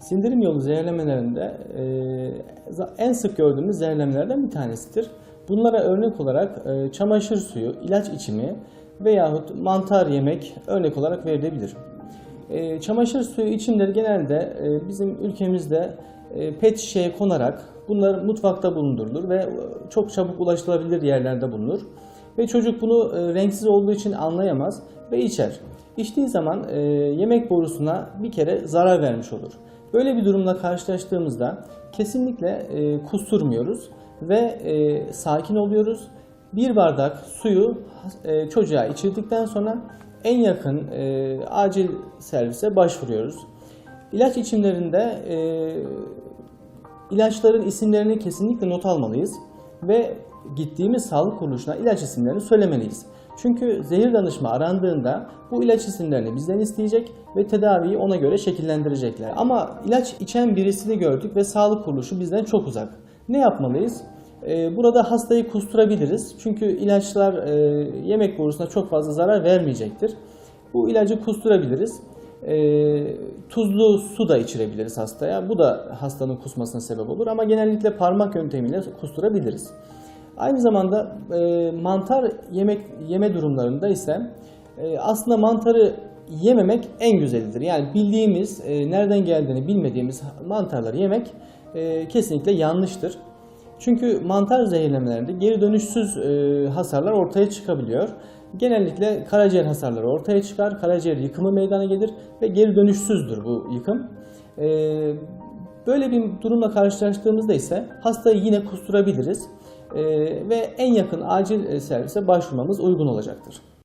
Sindirim yolu zehirlemelerinde e, en sık gördüğümüz zehirlemelerden bir tanesidir. Bunlara örnek olarak e, çamaşır suyu, ilaç içimi veyahut mantar yemek örnek olarak verilebilir. E, çamaşır suyu içimleri genelde bizim ülkemizde pet şişeye konarak bunlar mutfakta bulundurulur ve çok çabuk ulaşılabilir yerlerde bulunur. Ve çocuk bunu e, renksiz olduğu için anlayamaz ve içer. İçtiği zaman e, yemek borusuna bir kere zarar vermiş olur. Böyle bir durumla karşılaştığımızda kesinlikle e, kusturmuyoruz ve e, sakin oluyoruz. Bir bardak suyu çocuğa içirdikten sonra en yakın acil servise başvuruyoruz. İlaç içimlerinde ilaçların isimlerini kesinlikle not almalıyız ve gittiğimiz sağlık kuruluşuna ilaç isimlerini söylemeliyiz. Çünkü zehir danışma arandığında bu ilaç isimlerini bizden isteyecek ve tedaviyi ona göre şekillendirecekler. Ama ilaç içen birisini gördük ve sağlık kuruluşu bizden çok uzak. Ne yapmalıyız? Ee, Burada hastayı kusturabiliriz. Çünkü ilaçlar e, yemek borusuna çok fazla zarar vermeyecektir. Bu ilacı kusturabiliriz. E, tuzlu su da içirebiliriz hastaya. Bu da hastanın kusmasına sebep olur ama genellikle parmak yöntemiyle kusturabiliriz. Aynı zamanda e, mantar yemek yeme durumlarında ise e, aslında mantarı yememek en güzelidir. Yani bildiğimiz, e, nereden geldiğini bilmediğimiz mantarları yemek e, kesinlikle yanlıştır. Çünkü mantar zehirlemelerinde geri dönüşsüz e, hasarlar ortaya çıkabiliyor. Genellikle karaciğer hasarları ortaya çıkar, karaciğer yıkımı meydana gelir ve geri dönüşsüzdür bu yıkım. E, böyle bir durumla karşılaştığımızda ise hastayı yine kusturabiliriz ve en yakın acil servise başvurmamız uygun olacaktır.